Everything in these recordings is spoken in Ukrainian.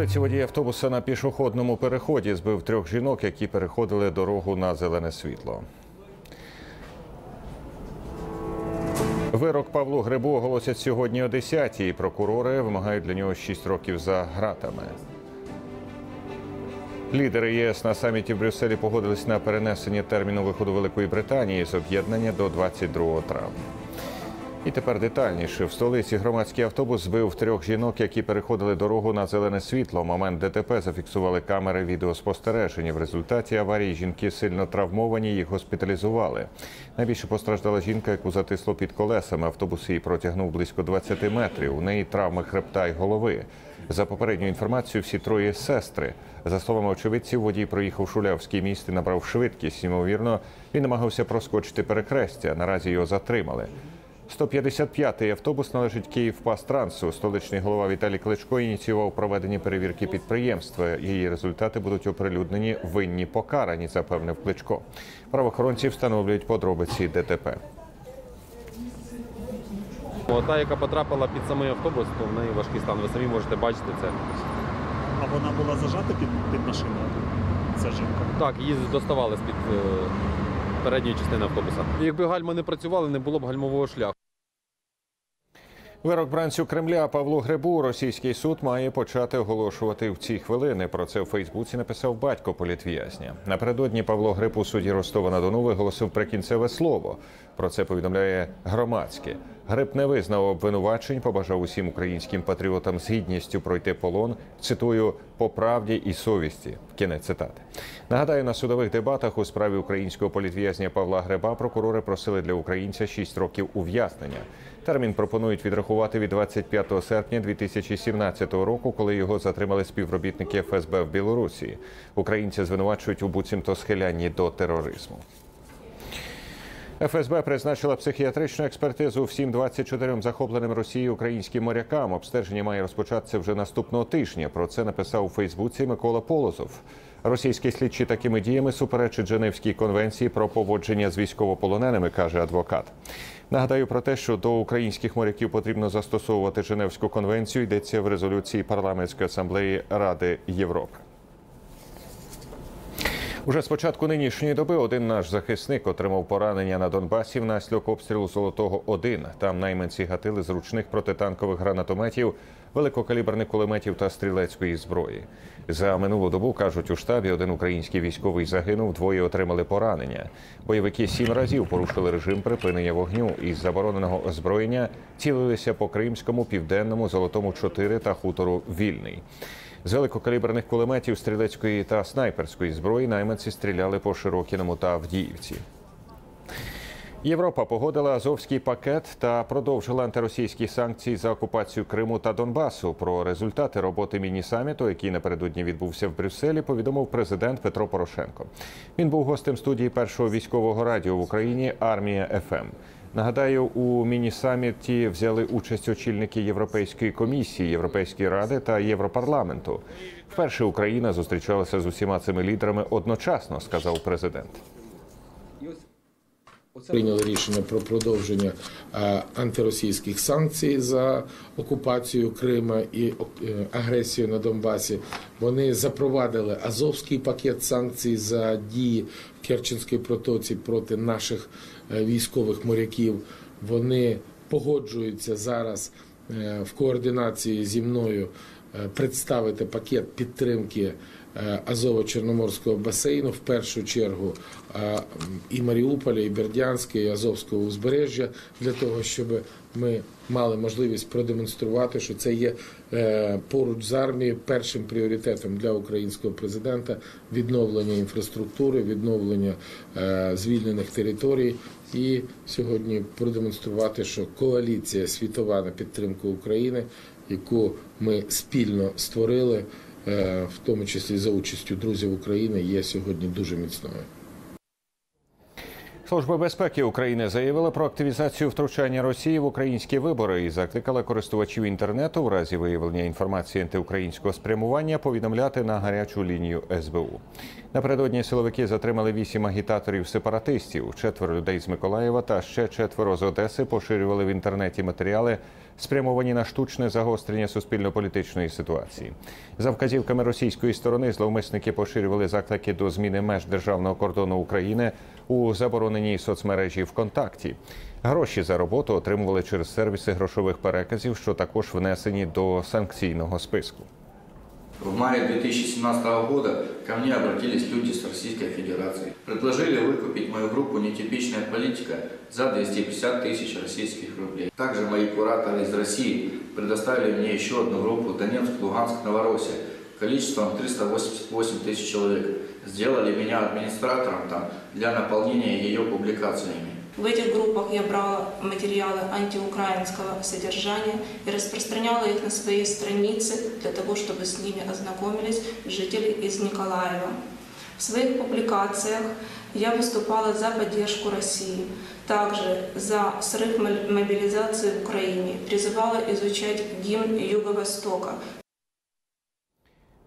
столиці водій автобуса на пішохідному переході збив трьох жінок, які переходили дорогу на зелене світло. Вирок Павлу Грибу оголосять сьогодні о 10-й. Прокурори вимагають для нього 6 років за гратами. Лідери ЄС на саміті в Брюсселі погодились на перенесення терміну виходу Великої Британії з об'єднання до 22 травня. І тепер детальніше в столиці громадський автобус збив трьох жінок, які переходили дорогу на зелене світло. Момент ДТП зафіксували камери відеоспостереження. В результаті аварії жінки сильно травмовані, їх госпіталізували. Найбільше постраждала жінка, яку затисло під колесами. Автобус її протягнув близько 20 метрів. У неї травми хребта й голови. За попередньою інформацією, всі троє сестри. За словами очевидців, водій проїхав Шулявський міст і набрав швидкість. Ймовірно, він намагався проскочити перехрестя. Наразі його затримали. 155-й автобус належить Київпастрансу. Столичний голова Віталій Кличко ініціював проведення перевірки підприємства. Її результати будуть оприлюднені винні покарані, запевнив Кличко. Правоохоронці встановлюють подробиці ДТП. Та, яка потрапила під самий автобус, то в неї важкий стан. Ви самі можете бачити це. А вона була зажата під, під машиною? Ця жінка. Так, її доставали з під е, передньої частини автобуса. Якби гальма не працювали, не було б гальмового шляху. Вирок бранцю Кремля Павлу Грибу російський суд має почати оголошувати в ці хвилини. Про це у Фейсбуці написав батько політв'язня. Напередодні Павло Гриб у суді Ростова на Дону виголосив прикінцеве слово. Про це повідомляє громадське. Гриб не визнав обвинувачень, побажав усім українським патріотам з гідністю пройти полон. Цитую по правді і совісті. Кінець цитати. Нагадаю, на судових дебатах у справі українського політв'язня Павла Гриба прокурори просили для українця 6 років ув'язнення. Термін пропонують відрахувати від 25 серпня 2017 року, коли його затримали співробітники ФСБ в Білорусі. Українця звинувачують у буцімто схилянні до тероризму. ФСБ призначила психіатричну експертизу всім 24 захопленим Росією українським морякам. Обстеження має розпочатися вже наступного тижня. Про це написав у Фейсбуці Микола Полозов. Російські слідчі такими діями суперечить Женевській конвенції про поводження з військовополоненими, каже адвокат. Нагадаю про те, що до українських моряків потрібно застосовувати Женевську конвенцію. Йдеться в резолюції парламентської асамблеї Ради Європи. Уже з початку нинішньої доби один наш захисник отримав поранення на Донбасі внаслідок обстрілу Золотого 1 Там найманці гатили з ручних протитанкових гранатометів, великокаліберних кулеметів та стрілецької зброї. За минулу добу кажуть у штабі, один український військовий загинув, двоє отримали поранення. Бойовики сім разів порушили режим припинення вогню із забороненого озброєння, цілилися по Кримському, південному, золотому 4 та хутору Вільний. З великокаліберних кулеметів, стрілецької та снайперської зброї найманці стріляли по Широкіному та Авдіївці. Європа погодила азовський пакет та продовжила антиросійські санкції за окупацію Криму та Донбасу. Про результати роботи міні-саміту, який напередодні відбувся в Брюсселі, повідомив президент Петро Порошенко. Він був гостем студії першого військового радіо в Україні Армія ФМ. Нагадаю, у міні-саміті взяли участь очільники Європейської комісії, Європейської ради та Європарламенту. Вперше Україна зустрічалася з усіма цими лідерами одночасно, сказав президент. Прийняли рішення про продовження е, антиросійських санкцій за окупацію Крима і е, агресію на Донбасі. Вони запровадили азовський пакет санкцій за дії в Керченській протоці проти наших е, військових моряків. Вони погоджуються зараз в координації зі мною представити пакет підтримки. Азово-Чорноморського басейну в першу чергу і Маріуполя, і Бердянська, і Азовського узбережжя для того, щоб ми мали можливість продемонструвати, що це є е, поруч з армією першим пріоритетом для українського президента відновлення інфраструктури, відновлення е, звільнених територій. І сьогодні продемонструвати, що коаліція світова на підтримку України, яку ми спільно створили. Е, в тому числі за участю друзів України, є сьогодні дуже міцною. Служба безпеки України заявила про активізацію втручання Росії в українські вибори і закликала користувачів інтернету в разі виявлення інформації антиукраїнського спрямування повідомляти на гарячу лінію СБУ. Напередодні силовики затримали вісім агітаторів сепаратистів. Четверо людей з Миколаєва та ще четверо з Одеси поширювали в інтернеті матеріали, спрямовані на штучне загострення суспільно-політичної ситуації. За вказівками російської сторони зловмисники поширювали заклики до зміни меж державного кордону України у забороненій соцмережі ВКонтакті. Гроші за роботу отримували через сервіси грошових переказів, що також внесені до санкційного списку. В мае 2017 года ко мне обратились люди с Российской Федерации. Предложили выкупить мою группу «Нетипичная политика» за 250 тысяч российских рублей. Также мои кураторы из России предоставили мне еще одну группу «Донецк, Луганск, Новороссия» количеством 388 тысяч человек. Сделали меня администратором там для наполнения ее публикациями. В этих группах я брала материалы антиукраинского содержания и распространяла их на своей странице для того, чтобы с ними ознакомились жители из Николаева. В своих публикациях я выступала за поддержку России, также за срыв мо- мобилизации в Украине, призывала изучать гимн Юго-Востока,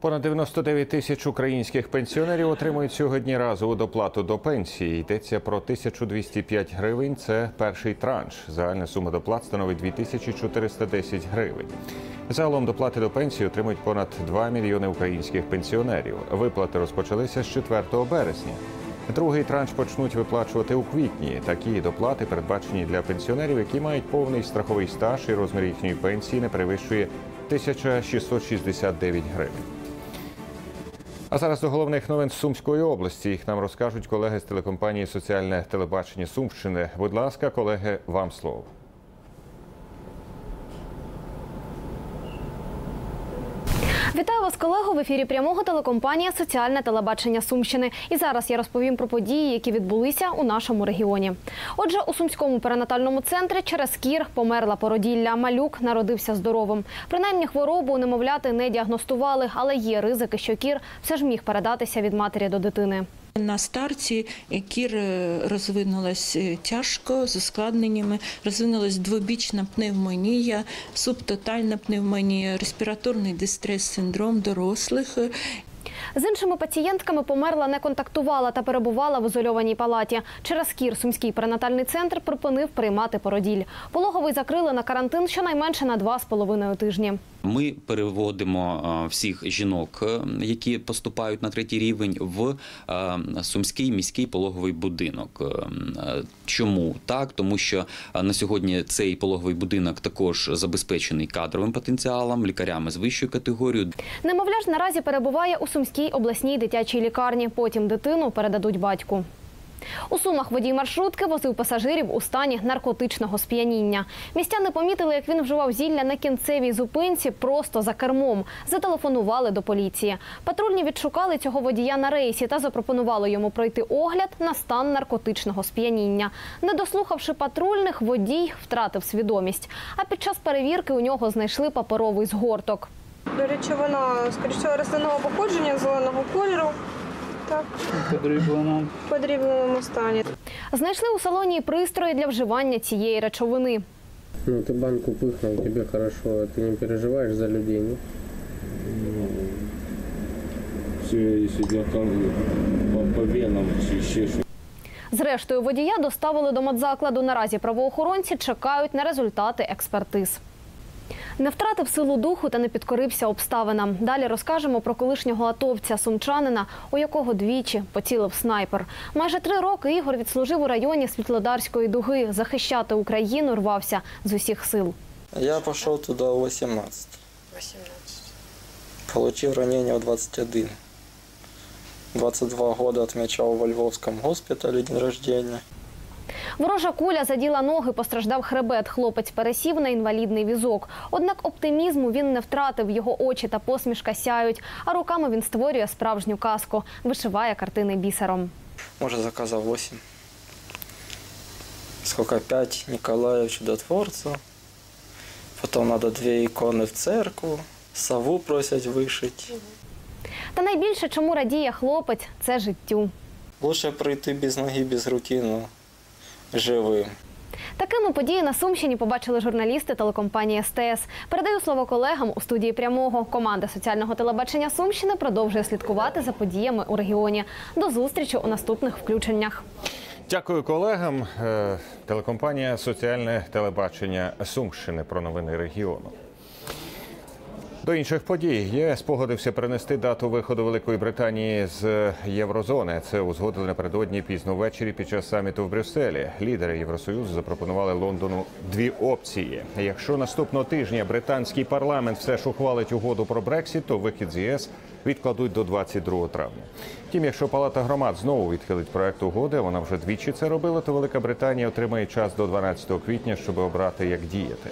Понад 99 тисяч українських пенсіонерів отримують сьогодні разову доплату до пенсії. Йдеться про 1205 гривень. Це перший транш. Загальна сума доплат становить 2410 гривень. Загалом доплати до пенсії отримують понад 2 мільйони українських пенсіонерів. Виплати розпочалися з 4 березня. Другий транш почнуть виплачувати у квітні. Такі доплати передбачені для пенсіонерів, які мають повний страховий стаж і розмір їхньої пенсії не перевищує 1669 гривень. А зараз до головних новин Сумської області. Їх нам розкажуть колеги з телекомпанії Соціальне телебачення Сумщини. Будь ласка, колеги, вам слово. Вас, колего, в ефірі прямого телекомпанія Соціальне телебачення Сумщини. І зараз я розповім про події, які відбулися у нашому регіоні. Отже, у сумському перинатальному центрі через кір померла породілля. Малюк народився здоровим. Принаймні хворобу немовляти не діагностували, але є ризики, що кір все ж міг передатися від матері до дитини. На старті кір е, розвинулась е, тяжко з ускладненнями, розвинулась двобічна пневмонія, субтотальна пневмонія, респіраторний дистрес-синдром дорослих. З іншими пацієнтками померла не контактувала та перебувала в ізольованій палаті. Через кір сумський перинатальний центр припинив приймати породіль. Пологовий закрили на карантин щонайменше на два з половиною тижні. Ми переводимо всіх жінок, е, які поступають на третій рівень, в е, сумський міський пологовий будинок. Е, Чому так? Тому що на сьогодні цей пологовий будинок також забезпечений кадровим потенціалом, лікарями з вищою категорією. Немовля наразі перебуває у Сумській обласній дитячій лікарні. Потім дитину передадуть батьку. У Сумах водій маршрутки возив пасажирів у стані наркотичного сп'яніння. Містяни помітили, як він вживав зілля на кінцевій зупинці просто за кермом. Зателефонували до поліції. Патрульні відшукали цього водія на рейсі та запропонували йому пройти огляд на стан наркотичного сп'яніння. Не дослухавши патрульних, водій втратив свідомість. А під час перевірки у нього знайшли паперовий згорток. Речовина, скоріш всього, рослинного походження, зеленого кольору Так, в подрібненому стані. Знайшли у салоні і пристрої для вживання цієї речовини. Ну, ты банку пыхнул, тебе хорошо, а ты не переживаешь за людей, нет? Все, если для кого по, по венам чи ще щось. Зрештою, водія доставили до медзакладу. Наразі правоохоронці чекають на результати експертиз. Не втратив силу духу та не підкорився обставинам. Далі розкажемо про колишнього атовця сумчанина, у якого двічі поцілив снайпер. Майже три роки Ігор відслужив у районі Світлодарської дуги. Захищати Україну рвався з усіх сил. Я пошел туда в 18. 18. Получил ранение в 21. 22 года отмечал во Львовском госпитале день рождения. Ворожа куля заділа ноги, постраждав хребет. Хлопець пересів на інвалідний візок. Однак оптимізму він не втратив. Його очі та посмішка сяють. А руками він створює справжню казку, вишиває картини бісером. Может, заказал 8. Сколько? 5 Николая Чудотворца. Потом надо две иконы в церкву. Сову просят вышить. Та найбільше, чому радіє хлопець, це життю. Лучше пройти без ноги, без руки, но живым. Такими події на Сумщині побачили журналісти телекомпанії СТС. Передаю слово колегам у студії прямого. Команда соціального телебачення Сумщини продовжує слідкувати за подіями у регіоні. До зустрічі у наступних включеннях. Дякую колегам. Е, Телекомпанія Соціальне телебачення Сумщини про новини регіону. До інших подій ЄС погодився перенести дату виходу Великої Британії з Єврозони. Це узгодили напередодні пізно ввечері під час саміту в Брюсселі. Лідери Євросоюзу запропонували Лондону дві опції. Якщо наступного тижня британський парламент все ж ухвалить угоду про Брексіт, то вихід з ЄС відкладуть до 22 травня. Втім, якщо Палата громад знову відхилить проект угоди, вона вже двічі це робила, то Велика Британія отримає час до 12 квітня, щоб обрати, як діяти.